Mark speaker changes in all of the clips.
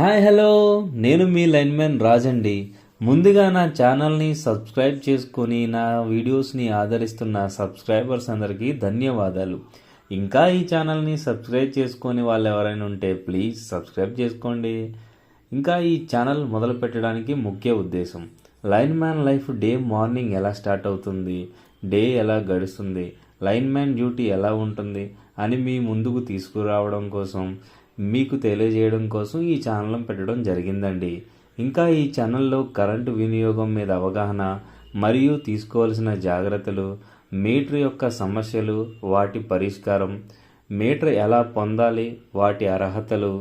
Speaker 1: Hi hello. నేను మీ linemen రాజండి. ముందుగా నా ఛానల్ని సబ్స్క్రైబ్ చేసుకొని నా వీడియోస్ని ఆదరిస్తున్న సబ్స్క్రైబర్స్ అందరికీ ధన్యవాదాలు. ఇంకా ఈ ఛానల్ని సబ్స్క్రైబ్ చేసుకొని వాళ్ళు ఎవరైనా ఉంటే ప్లీజ్ సబ్స్క్రైబ్ చేసుకోండి. ఇంకా ఈ ఛానల్ మొదలు పెట్టడానికి ముఖ్య ఉద్దేశం line man life day morning ఎలా స్టార్ట్ అవుతుంది డే ఎలా గడుస్తుంది లైన్ మ్యాన్ డ్యూటీ ఎలా ఉంటుంది అని మీ ముందుకు తీసుకురావడం కోసం మీకు తెలియజేయడం కోసం ఈ ఛానల్ పెట్టడం జరిగిందండి. ఇంకా ఈ ఛానల్లో కరెంటు వినియోగం మీద అవగాహన మరియు తీసుకోవాల్సిన జాగ్రత్తలు మీటర్ యొక్క సమస్యలు వాటి పరిష్కారం మీటర్ ఎలా పొందాలి వాటి అర్హతలు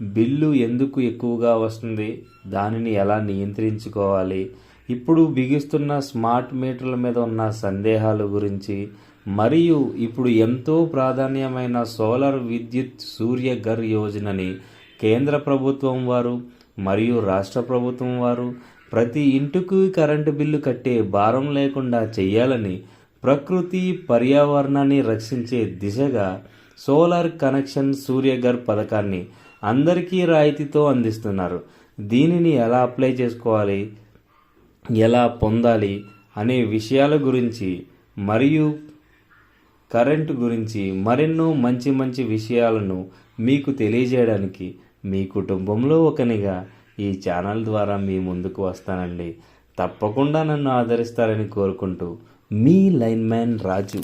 Speaker 1: బిల్లు ఎందుకు ఎక్కువగా వస్తుంది దానిని ఎలా నియంత్రించుకోవాలి ఇప్పుడు బిగిస్తున్న స్మార్ట్ మీటర్ల మీద ఉన్న సందేహాల గురించి మరియు ఇప్పుడు ఎంతో ప్రాధాన్యమైన సోలార్ విద్యుత్ సూర్య ఘర్ యోజనని కేంద్ర ప్రభుత్వం వారు మరియు రాష్ట్ర ప్రభుత్వం వారు ప్రతి ఇంటికి కరెంటు బిల్లు కట్టే భారం లేకుండా చేయాలని ప్రకృతి పర్యావరణాన్ని రక్షించే దిశగా సోలార్ కనెక్షన్ సూర్యఘర్ పథకాన్ని అందరికీ రాయితీతో అందిస్తున్నారు. దీనిని ఎలా అప్లై చేసుకోవాలి? ఎలా పొందాలి అనే విషయాల గురించి మరియు కరెంటు గురించి మరెన్నో మంచి మంచి విషయాలను మీకు తెలియజేయడానికి మీ కుటుంబంలో ఒకనిగా ఈ ఛానల్ ద్వారా మీ ముందుకు వస్తానండి. తప్పకుండా నన్ను ఆదరిస్తారని కోరుకుంటూ మీ లైన్ మ్యాన్ రాజు.